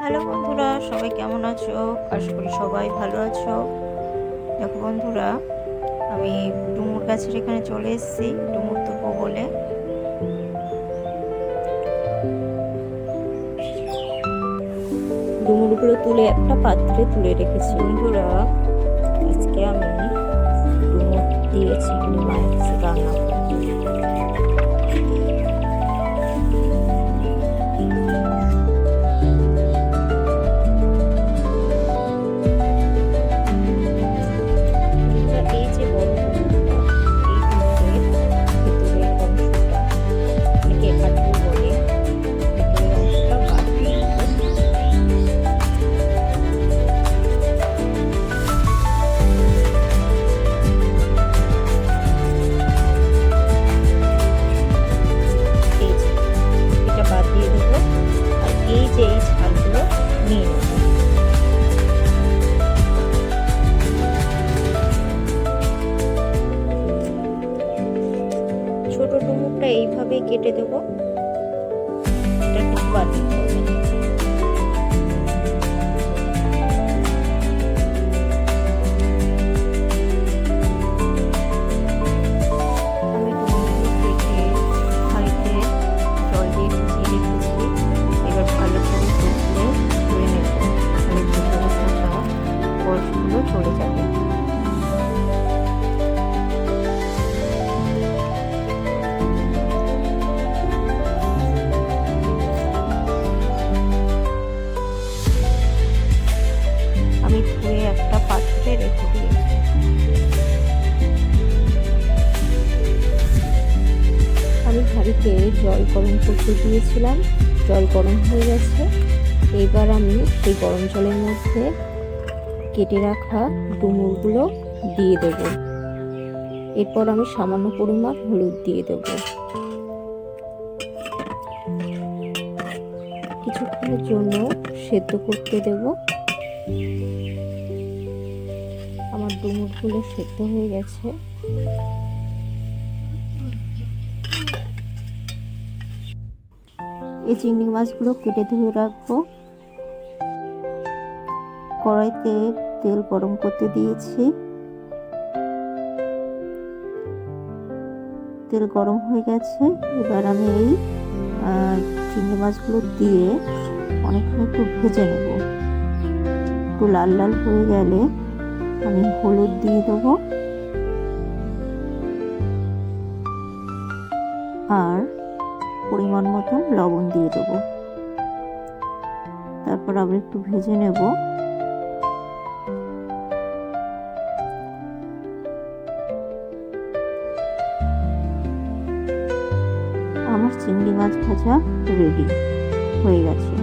Hello বন্ধুরা, সবাই কেমন আছো? আশা করি সবাই ভালো আছো। দেখো বন্ধুরা, আমি ডুমুর গাছের এখানে চলে এসেছি, ডুমুর তুলবো বলে। ডুমুরগুলো তুলে একটা পাত্রে তুলে রেখেছি। বন্ধুরা, আজকে আমি ডুমুর দিয়ে চিংড়ি রান্না হাঁড়িতে জল গরম করতে দিয়েছিলাম। জল গরম হয়ে গেছে। এবার আমি সেই গরম জলের মধ্যে কেটে রাখা ডুমুরগুলো দিয়ে দেব। এরপর আমি সামান্য পরিমাণ হলুদ দিয়ে দেব। কিছুক্ষণের জন্য সেদ্ধ করতে দেব। আমার ডুমুরগুলো সেদ্ধ হয়ে গেছে। এই চিংড়ি মাছগুলো কেটে ধুয়ে রাখব। কড়াইতে তেল গরম করতে দিয়েছি। তেল গরম হয়ে গেছে। এবার আমি এই চিংড়ি মাছগুলো দিয়ে অনেকক্ষণ একটু ভেজে নেব। একটু লাল লাল হয়ে গেলে আমি হলুদ দিয়ে দেবো। আর পরিমাণ মতন লবণ দিয়ে দেবো। তারপর আবার একটু ভেজে নেব। আমার চিংড়ি মাছ ভাজা রেডি, হয়ে গেছে।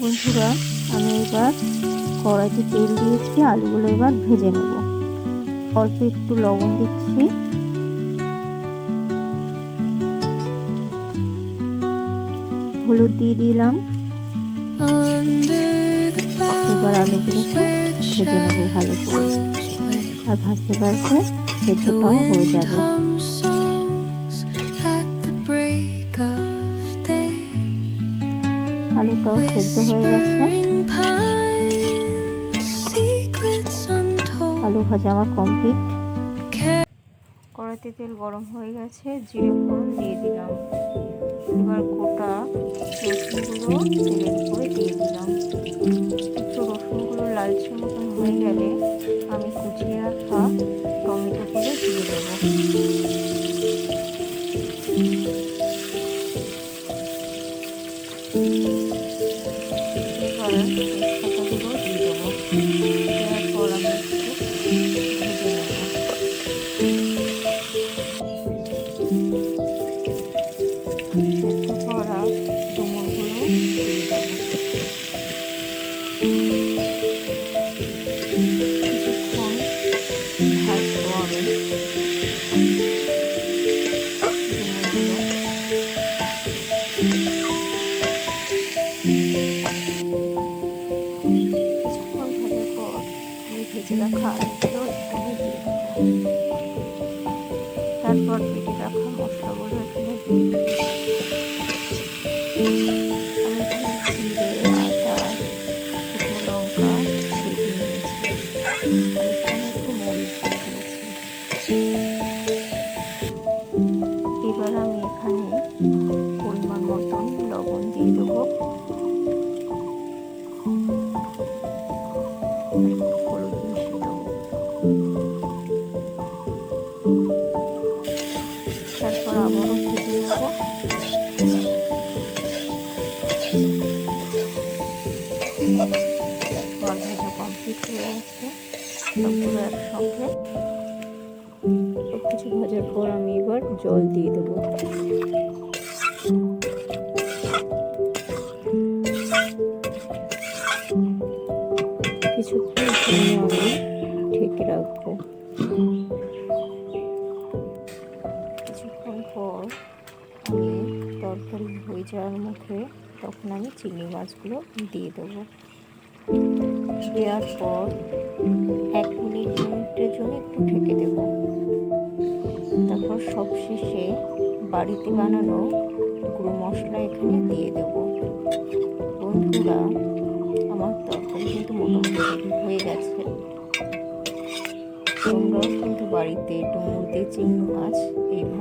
বন্ধুরা, আমি এবার কড়াইতে তেল দিয়েছি, আলুগুলো এবার ভেজে নেব। অল্প একটু লবণ দিচ্ছি। হলুদ দিয়ে দিলাম। এবার আলুগুলোকে ভেজে নেব ভালো করে। আর ভাজতে ভাজতে সেদ্ধটাও হয়ে যাবে। আলুটাও সেদ্ধ হয়ে গেছে। আলু ভাজা আমার কমপ্লিট। কড়াইতে তেল গরম হয়ে গেছে, জিরে ফোড়ন দিয়ে দিলাম। এবার গোটা তেলের উপরে কিছুক্ষণ ভাজবো আমি কিছুক্ষণ ভাজার পর আমি ভেজে রাখা আলুগুলো তারপর কেটে রাখা মশলাগুলো এখানে দিয়ে সবগুলো একসঙ্গে কিছু ভাজার পর আমি এবার জল দিয়ে দেবো। কিছুক্ষণ আমি ঢেকে রাখব। কিছুক্ষণ পর আমি তরকারি হয়ে যাওয়ার মুখে তখন আমি চিংড়ি মাছগুলো দিয়ে দেবো। দেওয়ার পর এক মিনিট মিনিটের জন্য একটু ঢেকে দেব। তারপর সবশেষে বাড়িতে বানানো গুঁড়ো মশলা এখানে দিয়ে দেব। বন্ধুরা, আমার তরকারি কিন্তু মোটামুটি হয়ে গেছে। তোমরাও কিন্তু বাড়িতে ডুমুর দিয়ে চিংড়ি মাছ এইভাবে